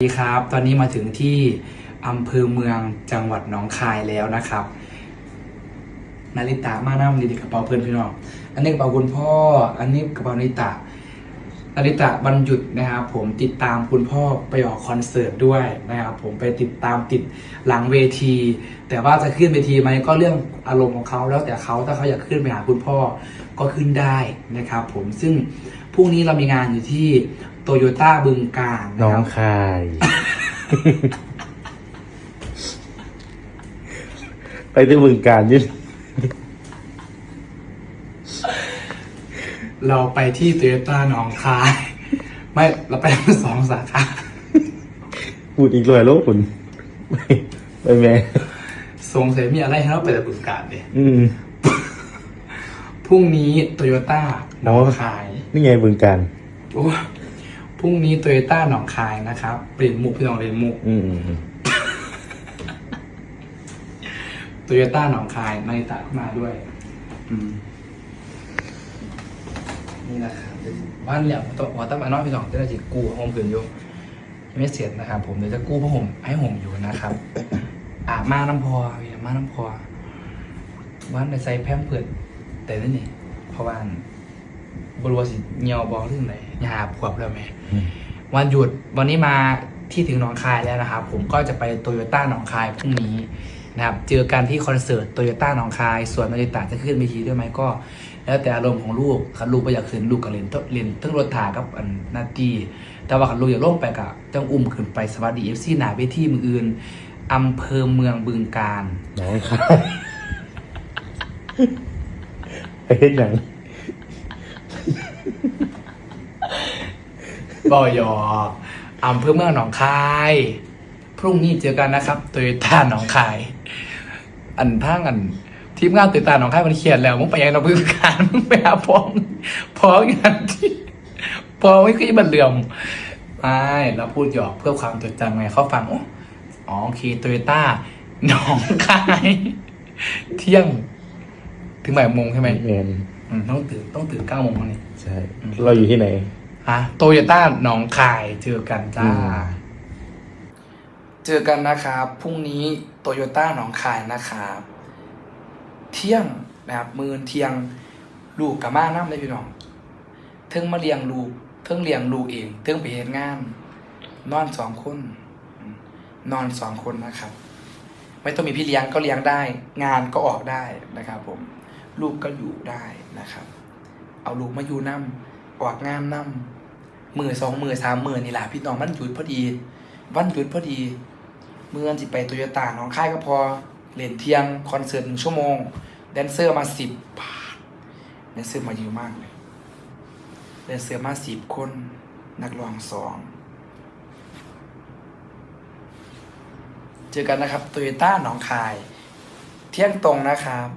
สวัสดีครับ ตอนนี้มาถึงที่อำเภอเมืองจังหวัดหนองคายแล้วนะครับ นาริตะมานั่งดีกระเป๋าเพื่อนพี่น้อง อันนี้กระเป๋าคุณพ่อ อันนี้กระเป๋านาริตะ นาริตะบรรหยุดนะครับผมติดตามคุณพ่อไปออกคอนเสิร์ตด้วยนะครับผมไปติดตามติดหลังเวที แต่ว่าจะขึ้นเวทีไหมก็เรื่องอารมณ์ของเขาแล้วแต่เขาถ้าเขาอยากขึ้นไปหาคุณพ่อก็ขึ้นได้นะครับผมซึ่งพรุ่งนี้เรามีงานอยู่ที่โตโยต้าบึงการน้องคาย ไปที่บึงการยืน เราไปที่โตโยต้าหนองคาย ไม่เราไปทั้งสองสาขาพูดอีกเลยโลกคุณไปไปแม่สงสัยมีอะไรให้เราไปแต่บึงการเนี่ยอืมพรุ่งนี้โตโยต้าหนองคาย นี่ไงบึงการโอ้พรุ่งนี้โตโยต้าหนองคายนะครับเปลี่ยนมุกพี่น้องเรียนมุกอืมอืมอืมโตโยต้าหนองคายนาริตะมาด้วย อืม นี่นะครับบ้านเหลี่ยมตัวหัวตั้งมานอกพี่น้องเจะได้จิกู้ห้องผืนอยู่ยังไม่เสร็จนะครับผมเดี๋ยวจะกู้ผ้าห่มให้ห่มอยู่นะครับอาบมาน้ำพอพี่มาน้ำพอบ้านในใส่แพมเพิดแต่นั่นนี่เพราะว่าบรัวสิเงียวบอกเรื่องไหนยาขวบแล้วไหมอืมวันหยุดวันนี้มาที่ถึงหนองคายแล้วนะครับผมก็จะไปโตโยต้าหนองคายพรุ่งนี้ นะครับ เจอกันที่คอนเสิร์ตโตโยต้าหนองคาย ส่วนนาริตะจะขึ้นเวทีด้วยไหมก็ แล้วแต่อารมณ์ของลูกคันลูกไปอยากขึ้นลูกก็เล่นเท่าเล่นทั้งรถถากับอันนาตีแต่ว่าคันลูกอยากลงไปกับจังอุ้มขึ้นไปสวัสดีเอฟซีหนาเวทีมืออื่นอำเภอเมืองบึงการน้องคายไปเฮ็ดหยังบอยออำเภอเมืองหนองคาย พรุ่งนี้เจอกันนะครับโตโยต้าหนองคาย อันทั้งอันทีมงานโตโยต้าหนองคายมันเขียนแล้วมึงไปยังเราบึงการมึงไปหาพ้องพ้องอย่างที่พ้องไม่เคยบันเหลื่อมไม่เราพูดหยอกเพื่อความจดจำไงเขาฟังโอ้อ๋อโอเคโตโยต้าหนองคายเที่ยง ถึงบ่ายโมงใช่ไหมแมนอืมต้องตื่นต้องตื่นเก้าโมงวันนี้ใช่ เราอยู่ที่ไหน ฮะโตโยต้าหนองคายเจอกันจ้า อืม เจอกันนะครับพรุ่งนี้โตโยต้าหนองคายนะครับเที่ยงนะครับมือเที่ยงลูกกับมาน้ำได้พี่น้องเทิงมาเลี้ยงลูกเทิงเลี้ยงลูกเองเทิงไปเห็นงาน นอนสองคน นอนสองคนนะครับ ไม่ต้องมีพี่เลี้ยงก็เลี้ยงได้ งานก็ออกได้นะครับ ผม ลูกก็อยู่ได้นะครับ เอาลูกมาอยู่น้ำออกงานน้ำมือสองมือสามมือนี่แหละพี่น้องมันหยุดพอดี วันหยุดพอดี เมื่อจิไปโตโยต้าน้องค่ายก็พอเล่นเที่ยงคอนเสิร์ตหนึ่งชั่วโมง แดนเซอร์มาสิบบาทแดนเซอร์มาเยอะมากเลยแดนเซอร์มาสิบคน นักร้องสองเจอกันนะครับโตโยต้าหนองคาย เที่ยงตรงนะครับ